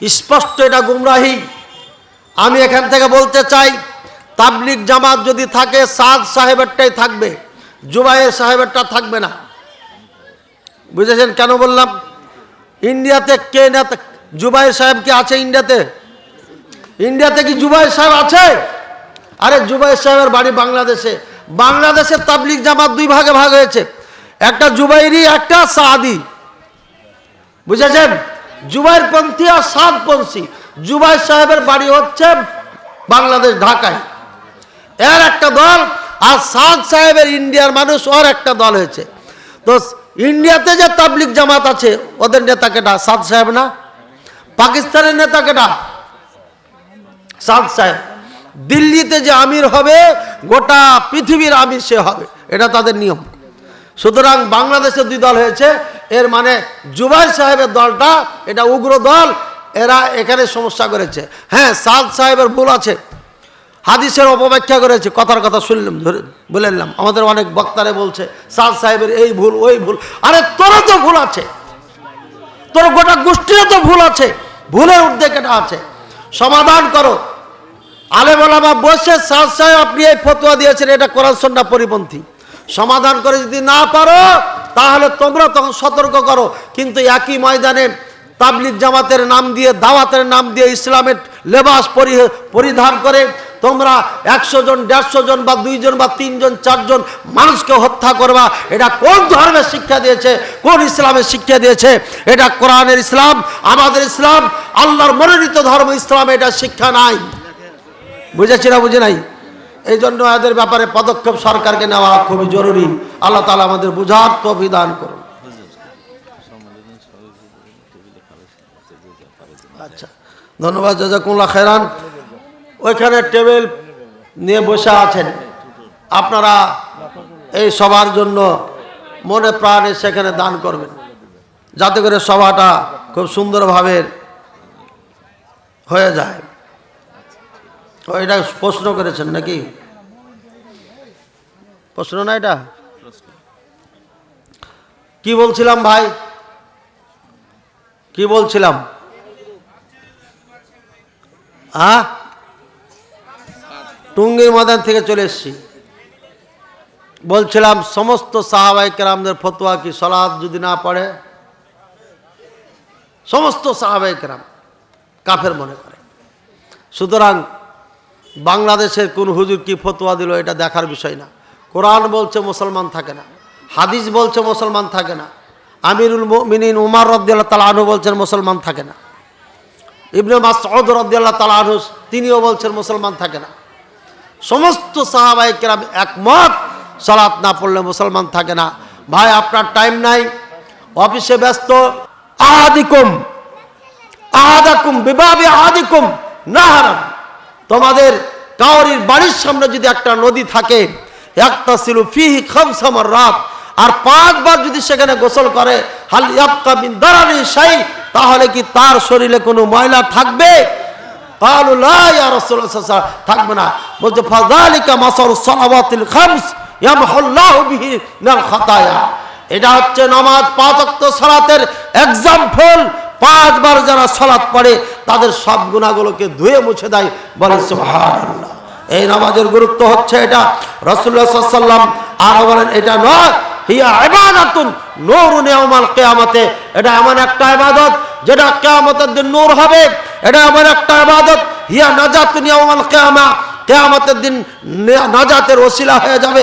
স্পষ্ট এটা গুমরাহি। আমি এখান থেকে বলতে চাই তাবলিক জামাত যদি থাকে, সাদ সাহেবেরটাই থাকবে জুবাইয়ের সাহেবেরটা থাকবে না। বুঝেছেন কেন বললাম? ইন্ডিয়াতে কে না জুবাইর সাহেব কি আছে ইন্ডিয়াতে? ইন্ডিয়াতে কি জুবাইর সাহেব আছে? আরে জুবাইর সাহেবের বাড়ি বাংলাদেশে। বাংলাদেশের তাবলিক জামাত দুই ভাগে ভাগ হয়েছে। একটা জুবাইরি, একটা সাদি। বুঝেছেন? জুবাইর পন্থী আর সাদপন্থী জুবাইর সাহেবের বাড়ি হচ্ছে বাংলাদেশ ঢাকায়। এর একটা দল আর সাদ সাহেবের ইন্ডিয়ার মানুষ ওর একটা দল হয়েছে। তো ইন্ডিয়াতে যে তাবলিক জামাত আছে, ওদের নেতাকে ডা, সাদ সাহেব না? পাকিস্তানের নেতাকে ডা, সাদ সাহেব। দিল্লিতে যে আমির হবে, গোটা পৃথিবীর আমির সে হবে। এটা তাদের নিয়ম। সুতরাং বাংলাদেশে দুই দল হয়েছে এর মানে জুবাই সাহেবের দলটা, এটা উগ্র দল, এরা এখানে সমস্যা করেছে। হ্যাঁ সাদ সাহেবের ভুল আছে। হাদিসের অপব্যাখ্যা করেছে, কথার কথা শুনলাম, ধরে বলে নিলাম। আমাদের অনেক বক্তারে বলছে, সাদ সাহেবের এই ভুল, ওই ভুল। আরে, তোরও তো ভুল আছে। তোর গোটা গোষ্ঠীরও তো ভুল আছে। ভুলের উদ্যোগ এটা আছে। সমাধান করো। আলেম আলামা বসে সাদ সাহেব, আপনি এই ফতোয়া দিয়েছেন, এটা কোরআন সন্না পরিপন্থী। সমাধান করে যদি না পারো তাহলে তোমরা তখন সতর্ক করো। কিন্তু একই ময়দানে তাবলিক জামাতের নাম দিয়ে, দাওয়াতের নাম দিয়ে ইসলামের লেবাস পরি- পরিধান করে তোমরা একশো জন, দেড়শো জন বা দুইজন বা তিনজন চারজন মানুষকে হত্যা করবা। এটা কোন ধর্মের শিক্ষা দিয়েছে? কোন ইসলামের শিক্ষা দিয়েছে? এটা কোরআনের ইসলাম, আমাদের ইসলাম, আল্লাহর মনোনীত ধর্ম ইসলাম এটা শিক্ষা নাই। বুঝেছি না বুঝে নাই? এই জন্য এদের ব্যাপারে পদক্ষেপ সরকারকে নেওয়া খুবই জরুরি। আল্লাহ তালা আমাদের বুঝার তো বিধান করুন। আচ্ছা ধন্যবাদ জাজাকুল্লাহ খেরান ওইখানে টেবিল নিয়ে বসে আছেন। আপনারা এই সবার জন্য মনে প্রাণে সেখানে দান করবেন। যাতে করে সভাটা খুব সুন্দরভাবে হয়ে যায়। এটা প্রশ্ন করেছেন নাকি? প্রশ্ন না এটা? কি বলছিলাম ভাই? কি বলছিলাম? হ্যাঁ? টুঙ্গির ময়দান থেকে চলে এসছি। বলছিলাম, সমস্ত সাহাবাই কেরামদের ফতোয়া কি সলাদ যদি না পড়ে? সমস্ত সাহাবাই কেরাম কাফের মনে করে। সুতরাং বাংলাদেশের কোন হুজুর কি ফতোয়া দিল এটা দেখার বিষয় না। কোরআন বলছে মুসলমান থাকে না, হাদিস বলছে মুসলমান থাকে না, আমিরুল মিনিন উমার রদ্দাল্লাহ তালা আনু বলছেন মুসলমান থাকে না। ইবনে মাসউদ রদ্দাল্লাহ তালা আনহু, তিনিও বলছেন মুসলমান থাকে না। সমস্ত সাহাবাই কেরাম একমত, সালাত না পড়লে মুসলমান থাকে না। ভাই, আপনার টাইম নাই, অফিসে ব্যস্ত। আহাদিকুম, আহাদাকুম বিবাবে আহাদিকুম নাহারাম তোমাদের কাউরির বাড়ির সামনে যদি একটা নদী থাকে একটা ছিল ফিহি খামসামার রাত আর পাঁচবার যদি সেখানে গোসল করে হাল ইয়াবকা বিন দারানি শাই তাহলে কি তার শরীরে কোনো ময়লা থাকবে قالوا لا يا رسول الله صلى الله عليه وسلم থাকবে না বলছে ফাযালিকা মাসাল সালাওয়াতিল খামস ইয়ামহুল্লাহু বিহি মিনাল খাতায়া এটা হচ্ছে নামাজ পাঁচ ওয়াক্ত সালাতের এক্সাম্পল পাঁচবার যারা সালাত পড়ে, তাদের সব গুণাগুলোকে ধুয়ে মুছে দেয় বলে এই নামাজের গুরুত্ব হচ্ছে এটা। আলাইহি ওয়াসাল্লাম আর বলেন, এটা নয়, হিয়া ইবাদাতুন নূরুন ইয়াউমাল কিয়ামাতে। এটা এমন একটা যেটা কিয়ামতের দিন হবে। এটা একটা হিয়া কিয়ামতের দিন নাজাতের ওসিলা হয়ে যাবে।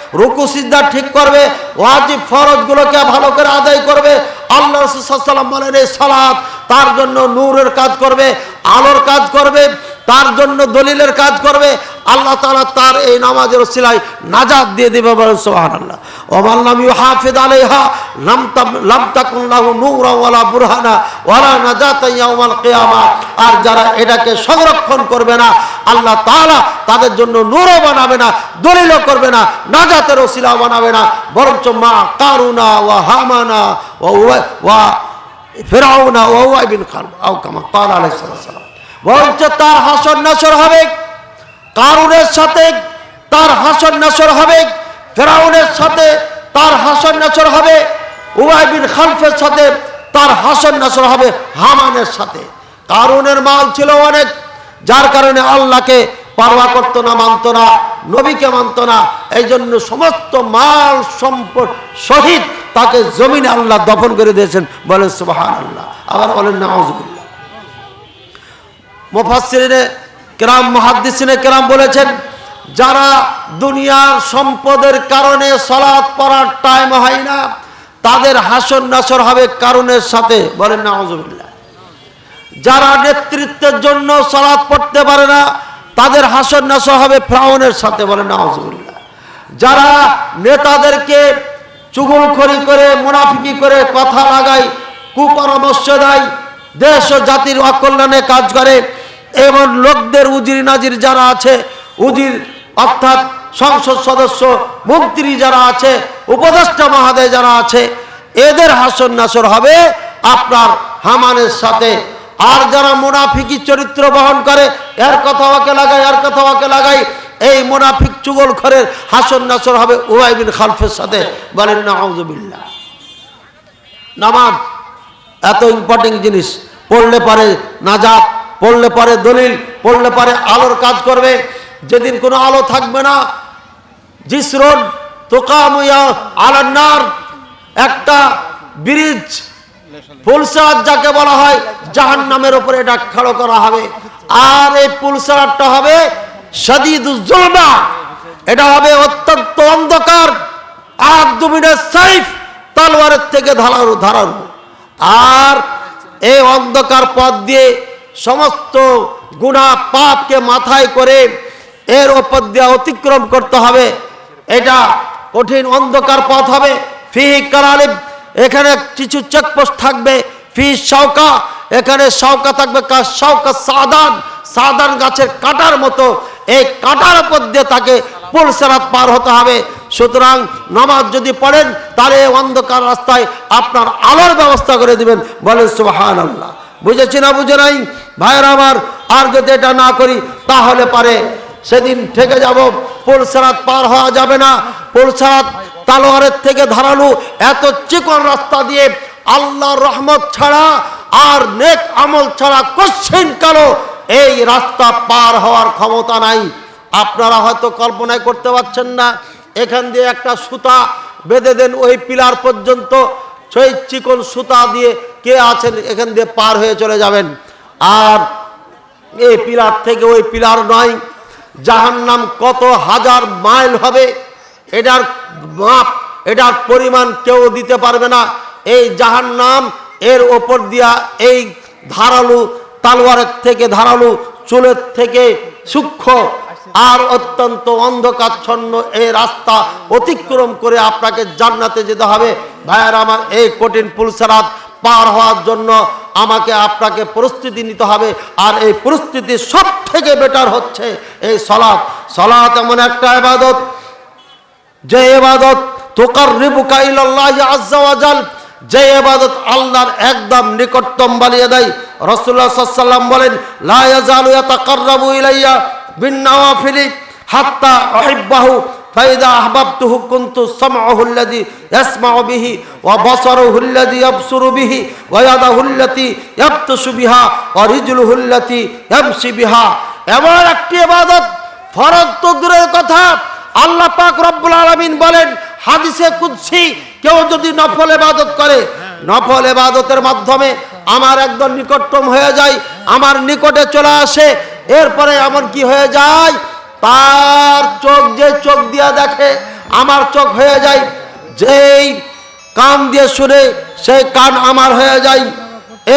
রুকু সিদ্ধা ঠিক করবে, ওয়াজিব ফরজগুলোকে ভালো করে আদায় করবে। আল্লাহ রসুল বলেন, এই সালাদ তার জন্য নূরের কাজ করবে, আলোর কাজ করবে। তার জন্য দলিলের কাজ করবে? আল্লাহ তাআলা তার এই নামাজের সিলাই নাজাদ দিয়ে দেবে আর যারা এটাকে সংরক্ষণ করবে না, আল্লাহ তাআলা তাদের জন্য নূরও বানাবে না, দলিলও করবে না, নাজাতের ওসিলা বানাবে না। বরঞ্চ মা কারুনা ওয়া হামানা ওয়া ফেরাউনা ওয়া বিন খান আও কামা কাল আলাইহিস সালাম। বরঞ্চ তার হাসর নাসর হবে, কারুনের সাথে তার হাসর নাসর হবে, ফেরাউনের সাথে তার হাসর নাসর হবে, উবাই বিন খালফের সাথে তার হাসর নাসর হবে, হামানের সাথে। কারুনের মাল ছিল অনেক, যার কারণে আল্লাহকে পারওয়া করতো না, মানত না, নবীকে মানত না এই জন্য সমস্ত মাল সম্পদ শহীদ তাকে জমিনে আল্লাহ দফন করে দিয়েছেন, বলেন সুবাহান আল্লাহ আবার বলেন, নাউজুবিল্লাহ। মুফাসসিরিনে কেরাম, মুহাদ্দিসিনে কেরাম বলেছেন, যারা দুনিয়ার সম্পদের কারণে সলাৎ পড়ার টাইম হয় না, তাদের হাসন নাসর হবে কারণের সাথে। বলেন নাউজুবিল্লাহ যারা নেতৃত্বের জন্য সলাৎ পড়তে পারে না, তাদের হাসন নাসর হবে ফ্রাউনের সাথে। বলেন নাউজুবিল্লাহ যারা নেতাদেরকে চুগলখড়ি করে, মুনাফিকি করে, কথা লাগায়, কুপরামর্শ দেয়, দেশ ও জাতির অকল্যাণে কাজ করে এবং লোকদের উজির নাজির যারা আছে, উজির অর্থাৎ সংসদ সদস্য, মন্ত্রী যারা আছে, উপদেষ্টা মহাদয় যারা আছে, এদের হাসন নাসর হবে আপনার হামানের সাথে। আর যারা মুনাফিকি চরিত্র বহন করে, এর কথা ওকে লাগাই, এর কথা ওকে লাগাই, এই মুনাফিক চুগল খরের হাসন নাসর হবে ওয়াই বিন খালফের সাথে। বলেন না আউজুবিল্লাহ নামাজ, এত ইম্পর্টেন্ট জিনিস। পড়লে পারে নাজাত পড়লে পারে দলিল, পড়লে পারে আলোর কাজ করবে। যেদিন কোনো আলো থাকবে না জিসরোড তোকামুয়া আলান্নার একটা ব্রিজ, পুলসার যাকে বলা হয় জাহান নামের উপরে এটা খাড়ো করা হবে। আর এই পুলসারটা হবে সদিদুজ্জলমা এটা হবে অত্যন্ত অন্ধকার, আর দুমিনের সাইফ তালোয়ারের থেকে ধারানো ধারানো আর এই অন্ধকার পথ দিয়ে সমস্ত গুণা পাপকে মাথায় করে এর ওপর দিয়ে অতিক্রম করতে হবে। এটা কঠিন অন্ধকার পথ হবে। ফি কারালিব এখানে কিছু চেকপোস্ট থাকবে। ফি শাওকা, এখানে শাওকা থাকবে শাওকা সাদান সাদান গাছের কাটার মতো। এই কাটার উপর দিয়ে তাকে পুলসেরাত পার হতে হবে। সুতরাং নামাজ যদি পড়েন, তাহলে অন্ধকার রাস্তায় আপনার আলোর ব্যবস্থা করে দিবেন। বলেন সুবাহান আল্লাহ বুঝেছি না, বুঝে নাই? ভাইয়ের আমার, আর যদি এটা না করি, তাহলে পারে। সেদিন থেকে যাব, পুলসেরাত পার হওয়া যাবে না। পুলসেরাত তালোয়ারের থেকে ধারালো এত চিকন রাস্তা দিয়ে আল্লাহর রহমত ছাড়া আর নেক আমল ছাড়া কশ্চিন কালো এই রাস্তা পার হওয়ার ক্ষমতা নাই। আপনারা হয়তো কল্পনায় করতে পারছেন না, এখান দিয়ে একটা সুতা বেঁধে দেন ওই পিলার পর্যন্ত। সেই চিকন সুতা দিয়ে কে আছেন, এখান দিয়ে পার হয়ে চলে যাবেন। আর এই পিলার থেকে ওই পিলার নয়, জাহান্নাম কত হাজার মাইল হবে, এটার মাপ, এটার পরিমাণ কেউ দিতে পারবে না। এই জাহান্নাম, এর ওপর দিয়া এই ধারালু, তালোয়ারের থেকে ধারালু, চুলের থেকে সূক্ষ্ম আর অত্যন্ত অন্ধকারচ্ছন্ন এই রাস্তা অতিক্রম করে আপনাকে জান্নাতে যেতে হবে। ভাইয়ার, আমার এই কঠিন পুলসারাত পার হওয়ার জন্য আমাকে আপনাকে প্রস্তুতি নিতে হবে। আর এই প্রস্তুতি সব থেকে বেটার হচ্ছে এই সলাৎ সলাৎ এমন একটা এবাদত যে এবাদত তোকার রিবুকা ইল্লাহ আজ্জাওয়াজাল যে এবাদত আল্লাহর একদম নিকটতম বানিয়ে দেয়। রসুল্লাহ সাল্লাম বলেন, লা ইয়াজালু ইয়াতাকাররাবু ইলাইয়া এমন একটি ইবাদত দূরের কথা আল্লাহ পাক রব্বুল আলামিন বলেন, হাদিসে কুদসি, কেউ যদি নফল ইবাদত করে, নফল ইবাদতের মাধ্যমে আমার একদম নিকটতম হয়ে যায়, আমার নিকটে চলে আসে এরপরে এমন কি হয়ে যায়? তার চোখ যে চোখ দিয়া দেখে, আমার চোখ হয়ে যায়। যেই কান দিয়ে শুনে, সেই কান আমার হয়ে যায়।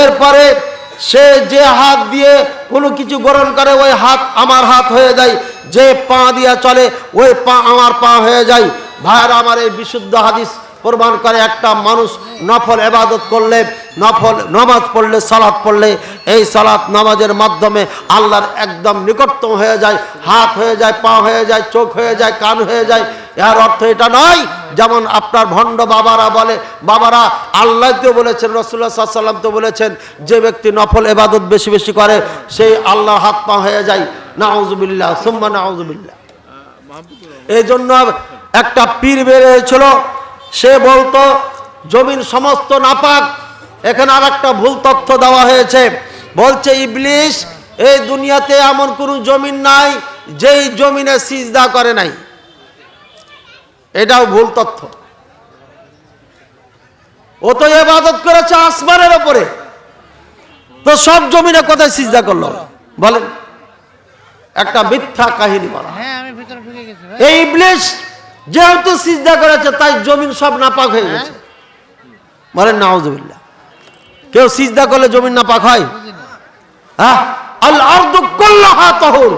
এরপরে সে যে হাত দিয়ে কোনো কিছু গ্রহণ করে, ওই হাত আমার হাত হয়ে যায়। যে পা দিয়ে চলে, ওই পা আমার পা হয়ে যায়। ভাইয়ারা, আমার এই বিশুদ্ধ হাদিস প্রমাণ করে একটা মানুষ নফল এবাদত করলে নফল নামাজ পড়লে সালাত পড়লে এই সালাত নামাজের মাধ্যমে আল্লাহর একদম নিকটতম হয়ে যায় হাত হয়ে যায় পা হয়ে যায় চোখ হয়ে যায় কান হয়ে যায়। এর অর্থ এটা নয় যেমন আপনার ভণ্ড বাবারা বলে বাবারা আল্লাহ তো বলেছেন রসুল্লাহ সাল্লাম তো বলেছেন যে ব্যক্তি নফল এবাদত বেশি বেশি করে সেই আল্লাহর হাত পা হয়ে যায়। নাউজুবিল্লাহ সুম্মা নাউজুবিল্লাহ। এই জন্য একটা পীর বেরিয়েছিল সে বলতো জমিন সমস্ত নাপাক। এখানে আর একটা ভুল তথ্য দেওয়া হয়েছে। বলছে ইবলিশ এই দুনিয়াতে এমন কোনো জমিন নাই যেই জমিনে সিজদা করে নাই। এটাও ভুল তথ্য। ও তো এবাদত করেছে আসমানের ওপরে তো সব জমিনে কোথায় সিজদা করল? বলেন। একটা মিথ্যা কাহিনী বলা। হ্যাঁ এই ইবলিশ যেহেতু সিজদা করেছে তাই জমিন সব নাপাক হয়ে গেছে। বলেন নাউজুবিল্লাহ। কেউ সিজদা করলে জমিন নাপাক হয়? হ্যাঁ? আল আরদু কুল্লাহা তাহুর।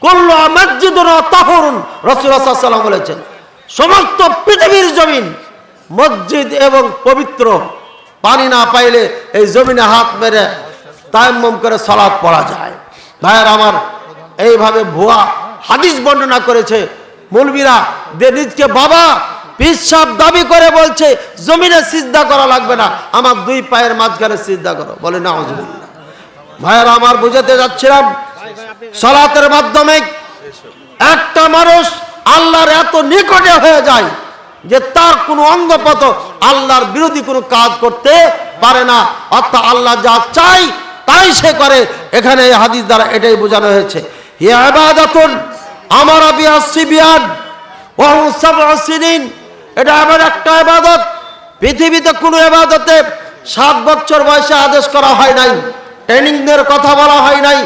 কুল্লু মসজিদুন তাহুরুন। রাসূলুল্লাহ সাল্লাল্লাহু বলেছেন সমস্ত পৃথিবীর জমিন মসজিদ এবং পবিত্র। পানি না পাইলে এই জমিনে হাত মেরে তায়াম্মম করে সালাত পড়া যায়। ভাইয়ের আমার এইভাবে ভুয়া হাদিস বর্ণনা করেছে। মৌলবীরা, যে নিজকে বাবা পিসাব দাবি করে বলছে, জমিনে সিজদা করা লাগবে না, আমার দুই পায়ের মাঝখানে সিজদা করো। বলে না ভাইয়ের, আমার বুঝাতে যাচ্ছিলাম, সালাতের মাধ্যমে একটা মানুষ আল্লাহর এত নিকটে হয়ে যায় যে তার কোনো অঙ্গপত আল্লাহর বিরোধী কোনো কাজ করতে পারে না। অর্থাৎ আল্লাহ যা চাই তাই সে করে। এখানে এই হাদিস দ্বারা এটাই বোঝানো হয়েছে। ইয়া ইবাদাতুন আমারা বিহা সিবিয়ান সিনিন। এটা এমন একটা ইবাদত। পৃথিবীতে কোনো ইবাদতে সাত বছর বয়সে আদেশ করা হয় নাই ট্রেনিংদের কথা বলা হয় নাই।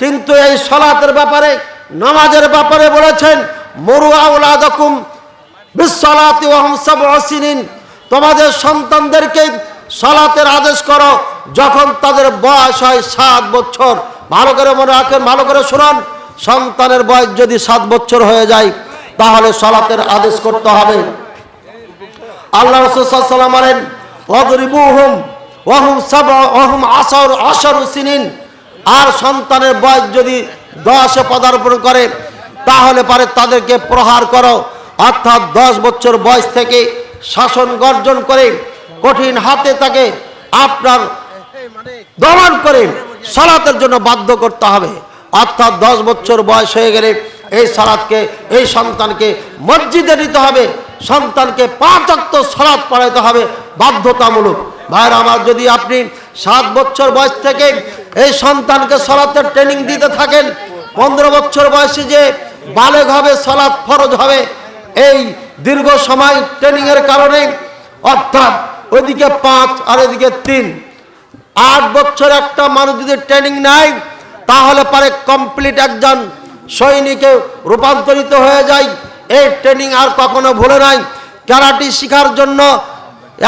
কিন্তু এই সলাতের ব্যাপারে, নামাজের ব্যাপারে বলেছেন, মরু আউলাদকুম বিশ্বলাতি ওহম সাবসিনিন তোমাদের সন্তানদেরকে সলাতের আদেশ করো যখন তাদের বয়স হয় সাত বছর। ভালো করে মনে রাখেন, ভালো করে শুনুন। সন্তানের বয়স যদি সাত বছর হয়ে যায়, তাহলে সলাতের আদেশ করতে হবে। আল্লাহ সিনিন। আর সন্তানের বয়স যদি দশে পদার্পণ করে, তাহলে পারে তাদেরকে প্রহার করো। অর্থাৎ দশ বছর বয়স থেকে শাসন গর্জন করে, কঠিন হাতে তাকে আপনার দমন করে সালাতের জন্য বাধ্য করতে হবে। অর্থাৎ দশ বছর বয়স হয়ে গেলে এই সালাদকে, এই সন্তানকে মসজিদে নিতে হবে। সন্তানকে পাঁচ অক্ত সালাদ পড়াইতে হবে বাধ্যতামূলক। ভাইয়ের আমার, যদি আপনি সাত বছর বয়স থেকে এই সন্তানকে সলাতের ট্রেনিং দিতে থাকেন, পনেরো বছর বয়সে যে বালেগ হবে সলাৎ ফরজ হবে, এই দীর্ঘ সময় ট্রেনিংয়ের কারণে, অর্থাৎ ওইদিকে পাঁচ আর এদিকে তিন। আট বছর একটা মানুষ যদি ট্রেনিং নেয় তাহলে পরে কমপ্লিট একজন সৈনিকে রূপান্তরিত হয়ে যায়। এই ট্রেনিং আর কখনো ভুলে নাই। ক্যারাটি শেখার জন্য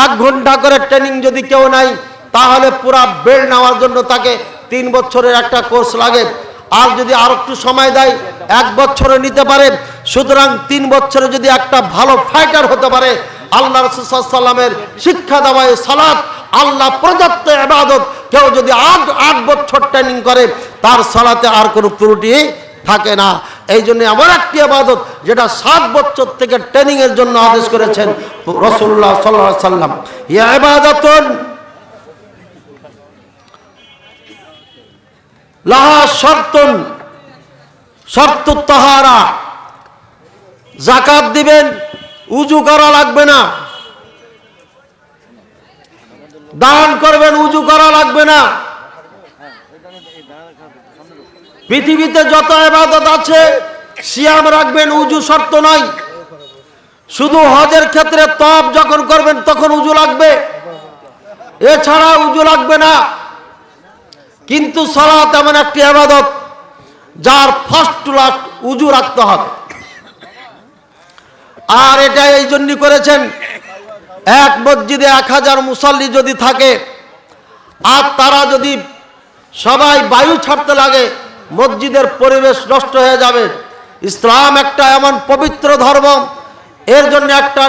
এক ঘণ্টা করে ট্রেনিং যদি কেউ নাই তাহলে পুরা বেল্ট নেওয়ার জন্য তাকে তিন বছরের একটা কোর্স লাগে। আর যদি আর একটু সময় দেয়, এক বছরে নিতে পারে। সুতরাং তিন বছরে যদি একটা ভালো ফাইটার হতে পারে, আল্লাহ রসুলামের শিক্ষা দেওয়ায় সালাত আল্লাহ প্রদত্ত এবাদত কেউ যদি আট আট বছর ট্রেনিং করে, তার সালাতে আর কোনো ত্রুটি থাকে না। এই জন্য এমন একটি আবাদত যেটা সাত বছর থেকে ট্রেনিং এর জন্য আদেশ করেছেন রসুল্লাহ সাল্লাহ সাল্লাম। ইয়া ইবাদতুন, লাহা শর্তুন শর্ত তাহারা। জাকাত দিবেন, উজু করা লাগবে না। দান করবেন, উজু করা লাগবে না। পৃথিবীতে যত এবাদত আছে, সিয়াম রাখবেন, উজু শর্ত নয় শুধু হজের ক্ষেত্রে তপ যখন করবেন, তখন উজু লাগবে। এছাড়া উজু লাগবে না। কিন্তু সালাত এমন একটি আবাদত যার ফার্স্ট লাস্ট উজু রাখতে হবে। আর এটা এই জন্যই করেছেন এক মসজিদে এক হাজার মুসল্লি যদি থাকে, আর তারা যদি সবাই বায়ু ছাড়তে লাগে, মসজিদের পরিবেশ নষ্ট হয়ে যাবে। ইসলাম একটা এমন পবিত্র ধর্ম, এর জন্য একটা